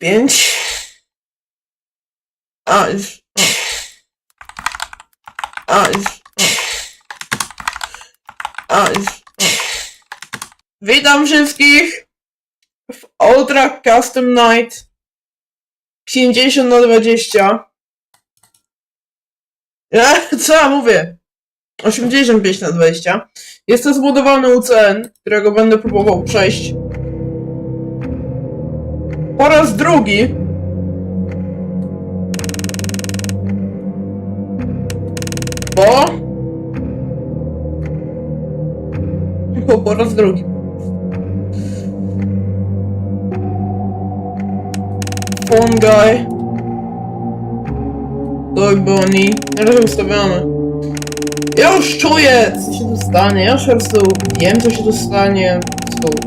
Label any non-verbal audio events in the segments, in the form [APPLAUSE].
Pięć. A, już. o. A, już. o. A, już. o. Witam wszystkich w Ultra Custom Night 50 na 20. Ja, [LAUGHS] co ja mówię? 85 na 20. Jest to zbudowany UCN, którego będę próbował przejść po raz drugi. Bo... Bo po raz drugi. Phone guy. Dog Bonnie. Na razie ustawiamy. Ja już czuję, co się tu stanie. Ja już po prostu wiem, co się tu stanie. Po prostu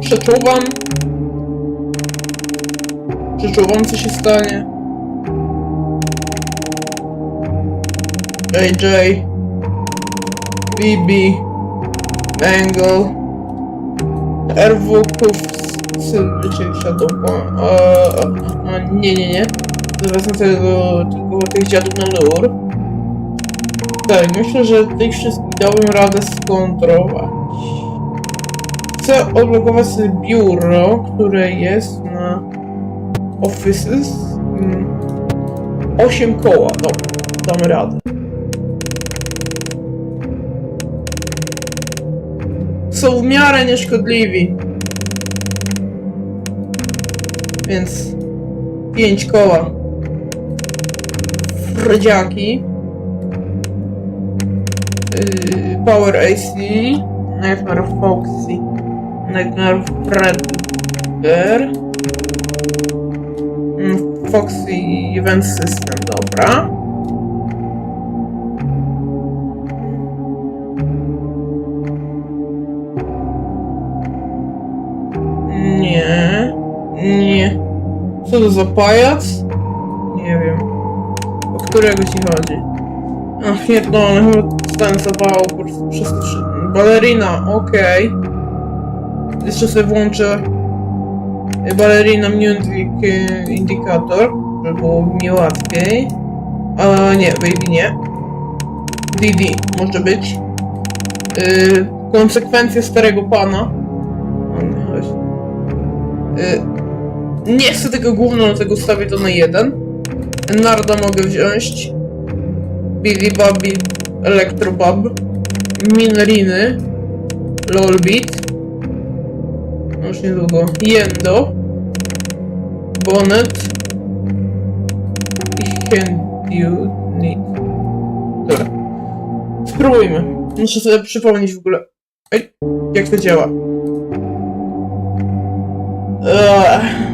Przeczuwam. Przeczuwam, co się stanie. AJ. BB. Mangle. RW Czyli Shadow. A, nie, nie, nie. Wezmę tego, tylko tych dziadów na lur. Tak, myślę, że tych wszystkich dałbym radę skontrolować. Chcę odblokować sobie biuro, które jest na Offices. Mm, 8 koła, dobra, damy radę. Są w miarę nieszkodliwi. Więc 5 koła. Frdziaki. Yy, Power AC. Nightmare Foxy. Nightmare Predator. Mm, Foxy Event System, dobra. Nie. Nie. Co to za pajac? Nie wiem. O którego ci chodzi? Ach, pierdolę, chyba dostałem po prostu przez. Balerina, okej. Jeszcze sobie włączę Balerina Music e, Indicator, żeby było mi łatwiej. A nie, baby nie. Didi może być. Yy, konsekwencje starego pana. O, nie, chcę tego gówno, dlatego ustawię to na jeden. Narda mogę wziąć. Billy Bobby, Electrobub, Minriny, Lolbit, już niedługo, Yendo, Bonnet i Handunit. Dobra. Spróbujmy. Muszę sobie przypomnieć w ogóle, Ej, jak to działa. Ugh.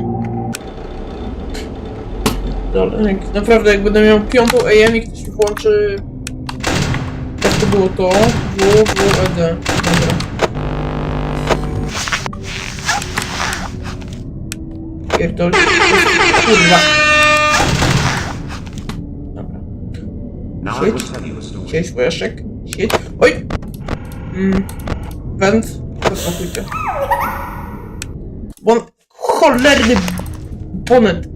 Dobra, jak, naprawdę jak będę miał piątą AM i ktoś mi włączy... Jak to było to? WWED. Pierdol... Kurwa. Dobra. Story. Siedź, wojaszek. Siedź. Oj! Mm. Węd. Zaspokójcie. Bon... Cholerny... Bonet.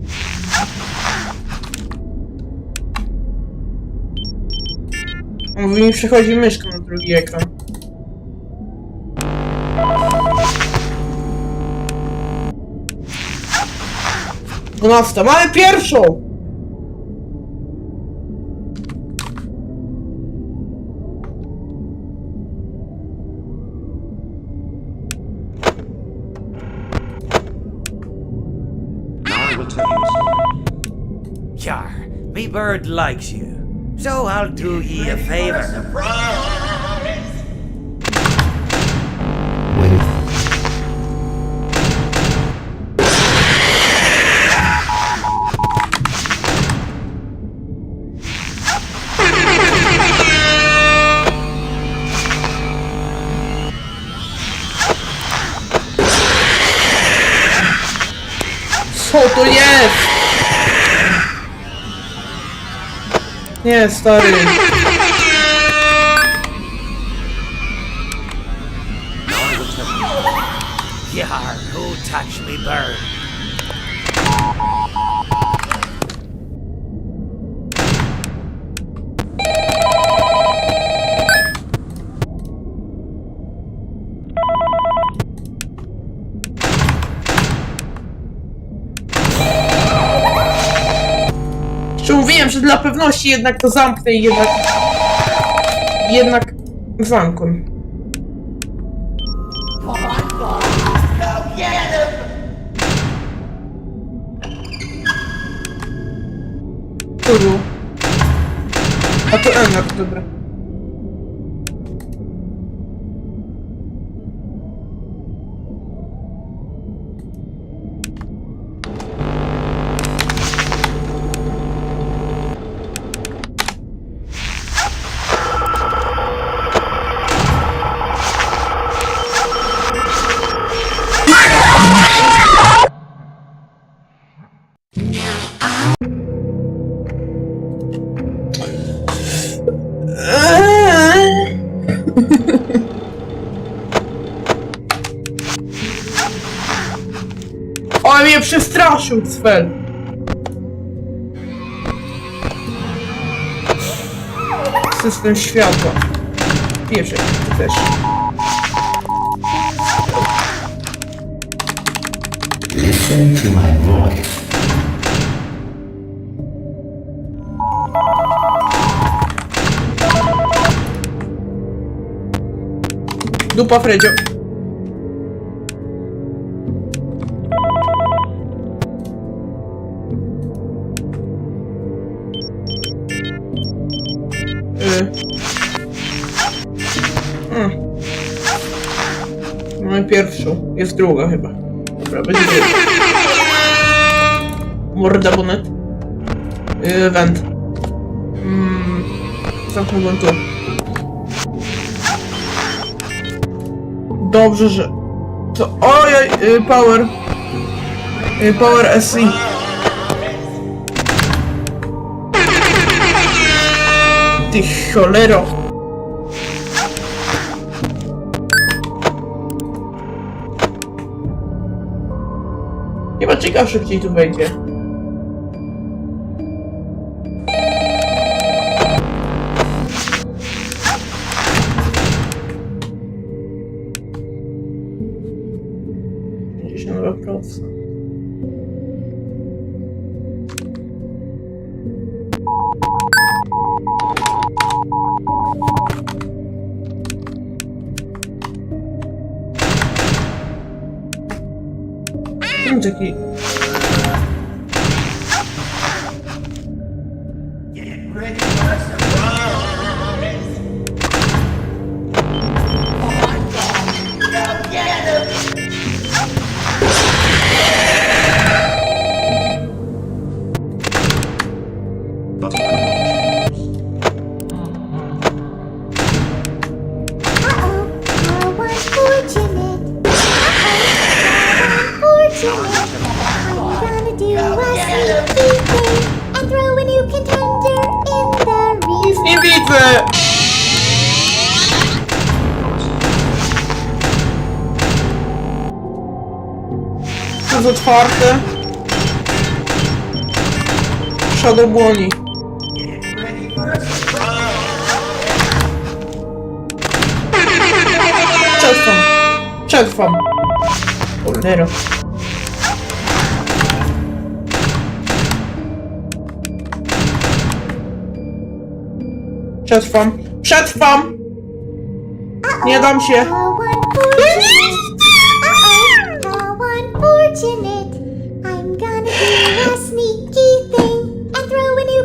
Mówi mi przechodzi myszka na drugi ekran. Dwunasta. Mamy pierwszą! Now I will tell you a story. Char, me bird likes you, so I'll do ye a favor. Co to jest? Nie, stary. Now I will tell you. Yar, who touched me bird? Pewności jednak to zamknę i jednak... Jednak zamknę. Tu. A to Enak, dobra. Przestraszył Sven. System światła. Ty też. Listen to my voice. Dupa Fredzio. Jest druga chyba. Dobra, będzie druga. Morda bonet. Y, węd. Mm. Zamknąłbym tu. Dobrze, że... To... Ojej, y, power. Y, power SI. Ty cholero. Ciekaw szybciej tu wejdzie. Önceki and jest otwarte. Shadow błoni. Przetrwam. Przetrwam. Cholero.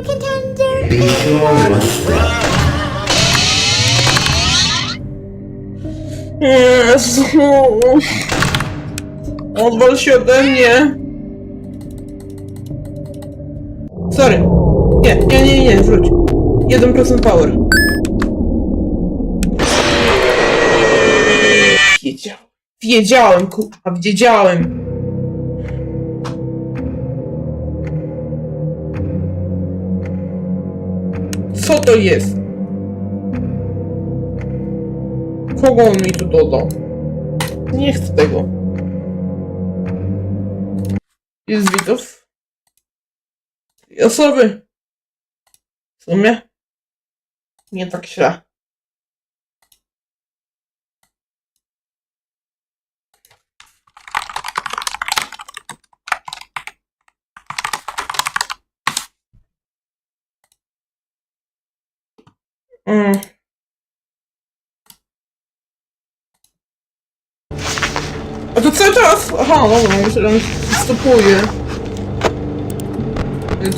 Contender Be sure what's there. Jezu. Odwal się ode mnie. Sorry. Nie, nie, nie, nie, wróć. 1% power. Wiedziałem. Wiedziałem, kurwa, wiedziałem. Co to jest? Kogo on mi tu dodał? Nie chcę tego. Jest widzów? Osoby. W sumie? Nie tak źle. Mm. A to cały czas? Aha, dobra, myślałem, że stopuje.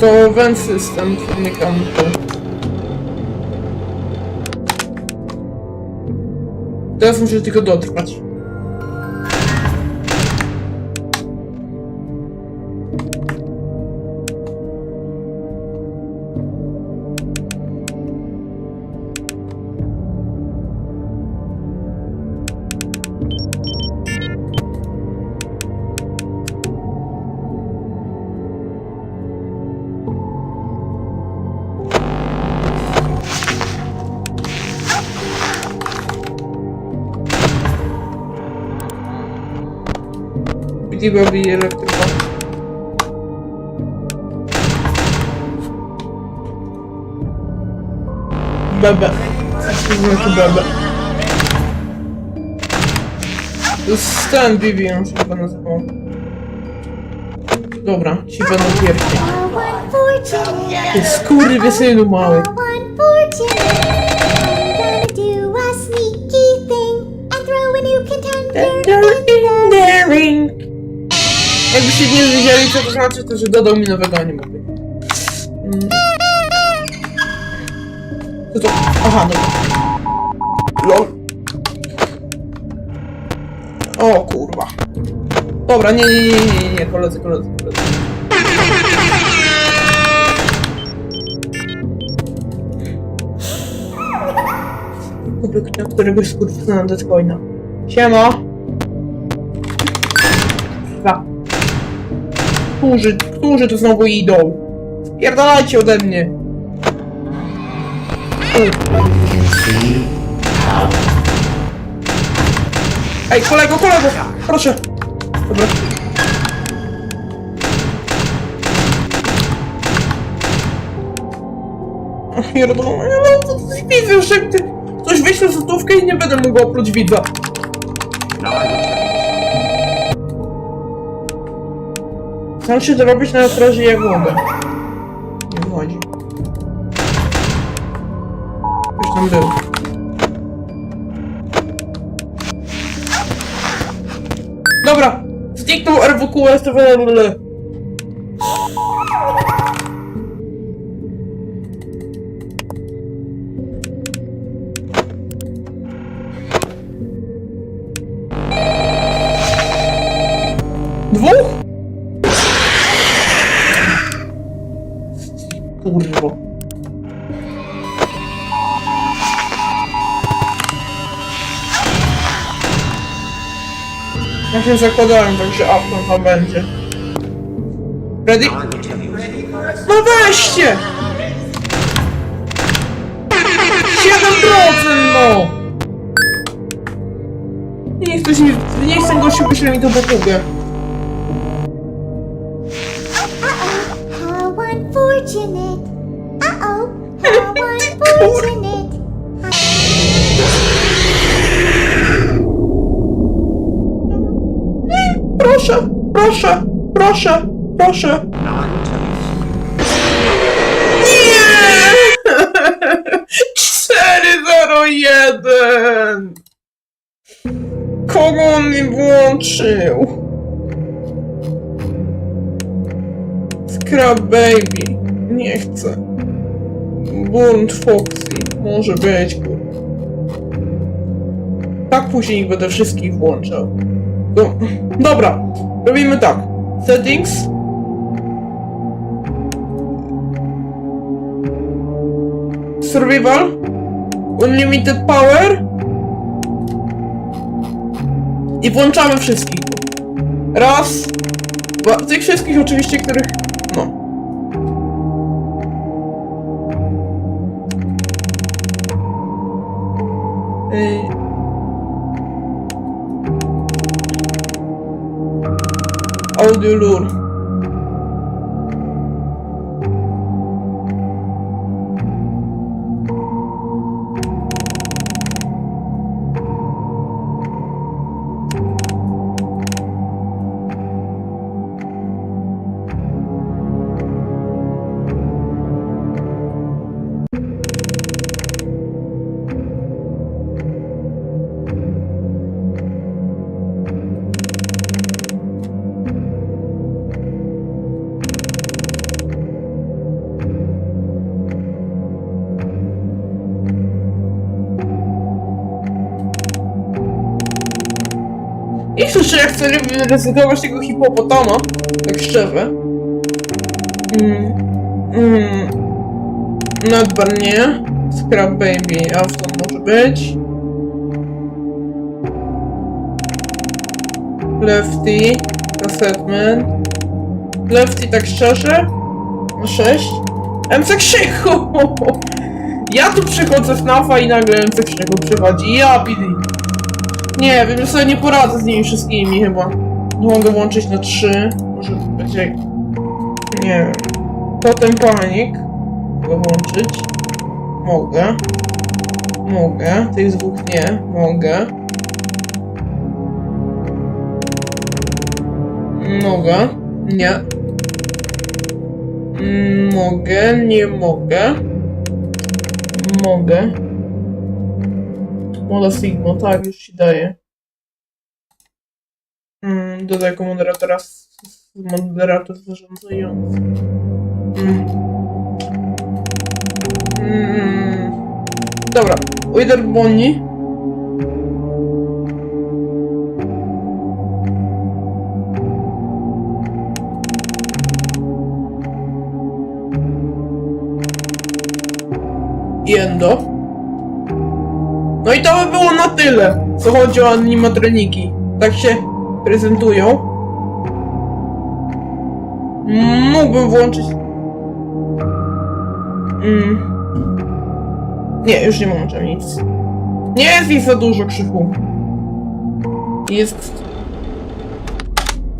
To vent system, nie kampu. Teraz muszę tylko dotrwać. Bidi babi elektryka. Bebe. Znaczy bebe? To jest ten Bibi, on się chyba nazywał. Dobra, ci będą pierwsi. Ty skurwysynu mały. Jakbyście nie wiedzieli, co to znaczy, to że dodał mi nowego animowy. Mm. Co to? Aha, dobra. LOL. O kurwa. Dobra, nie, nie, nie, nie, nie, koledzy, koledzy, koledzy. Kubek, na któregoś skurczyna na Deadcoina. Siema. Którzy, którzy tu znowu idą? Spierdalajcie ode mnie. Ej, kolego, kolego! Proszę! Dobra. Pierdolę, mam to widzę ty... Coś wyślę złotówkę i nie będę mógł oprócz widza. Się zrobić na straży jak mogę. Nie wychodzi. Już tam był. Dobra! Zniknął RWQS to Ja się zakładałem, także tam będzie. Ready? No weźcie! 7% no! Niech ktoś mi, niech ten gościu wyśle mi to papugę. How unfortunate. Uh-oh. How [LAUGHS] unfortunate. Proszę, proszę, proszę, proszę. Nie! 401! Kogo on mi włączył? Scrap Baby. Nie chcę. Burnt Foxy. Może być, kurwa. Tak później będę wszystkich włączał. No, dobra, robimy tak. Settings. Survival. Unlimited power. I włączamy wszystkich. Raz. Dwa. Tych wszystkich oczywiście, których... No. Ej. 对路。Że ja chcę ryzykować tego hipopotama, tak szczerze. Mm. Mm. Nadbar nie. Scrap Baby, Afton może być. Lefty, Cassetman. Lefty tak szczerze? Na 6. MC Krzychu! [LAUGHS] Ja tu przychodzę w NAFA i nagle MC Krzychu przychodzi. Ja pidi. Nie wiem, że sobie nie poradzę z nimi wszystkimi chyba. Mogę włączyć na 3. Może będzie... Nie wiem. Totem Panik. Mogę włączyć. Mogę. Mogę. Tych dwóch nie. Mogę. Mogę. Nie. Mogę, nie mogę. Mogę. Moda Sigma, tak, już ci daję. Mm, dodaj jako moderatora moderator zarządzający. Mm. Mm. Dobra, Wither Bonnie. Jendo. No i to by było na tyle, co chodzi o animatroniki. Tak się prezentują. Mógłbym włączyć... Mm. Nie, już nie włączam nic. Nie jest ich za dużo krzyku. Jest...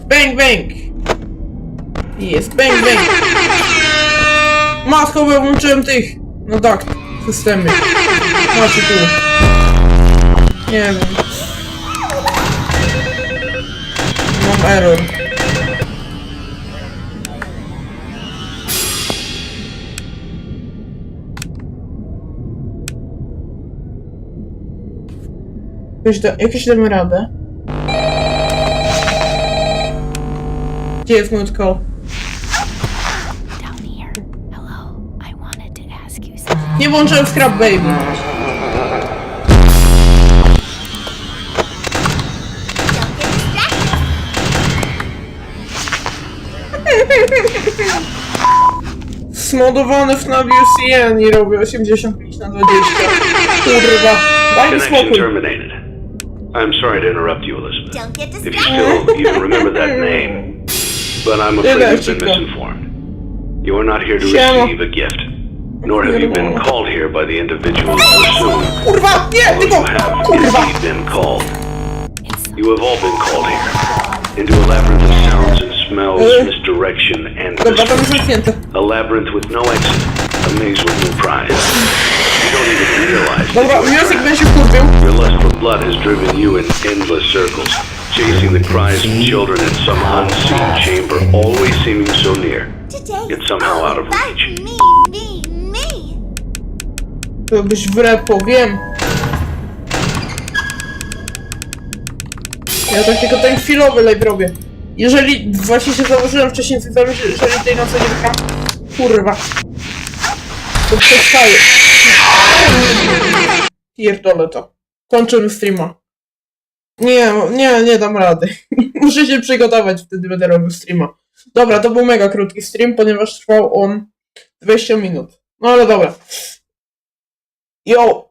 Bang, bang! Jest bang, bang! Matko, bo włączyłem tych... No tak, systemy. Macie tu. Nie wiem. Mam error. Jakoś damy radę. Gdzie jest mój call? Down here. Hello. I wanted to ask you something. Nie włączyłem Scrap Baby. Smodowany w na UCN i robię 85 na 20. Kurwa. Daj mi Connection spokój. terminated. I'm sorry to interrupt you, Elizabeth. Don't get If you distracted. still even remember that name, but I'm afraid you've been misinformed. You are not here to Siema. receive a gift, nor have you been called here by the individuals who assume Kurwa, nie, you tylko, have kurwa. indeed been called. You have all been called here into a labyrinth of sounds and smells, Uh. misdirection, and Dobra, tam jest destruction. zamknięte. A labyrinth with no exit, a maze with no prize. You don't even realize Dobra, that you're music trapped. będzie kurwił. Your lust for blood has driven you in endless circles, chasing the cries of children in some unseen chamber, always seeming so near, Today yet somehow out of reach. me, me, me. To byś w repo, wiem. Ja tak tylko ten chwilowy robię. Jeżeli właśnie się założyłem wcześniej, że jeżeli tej nocy nie wygram, kurwa, to przestaję. Pierdolę to. Kończymy streama. Nie, nie, nie dam rady. [LAUGHS] Muszę się przygotować, wtedy będę robił streama. Dobra, to był mega krótki stream, ponieważ trwał on 20 minut. No ale dobra. Yo,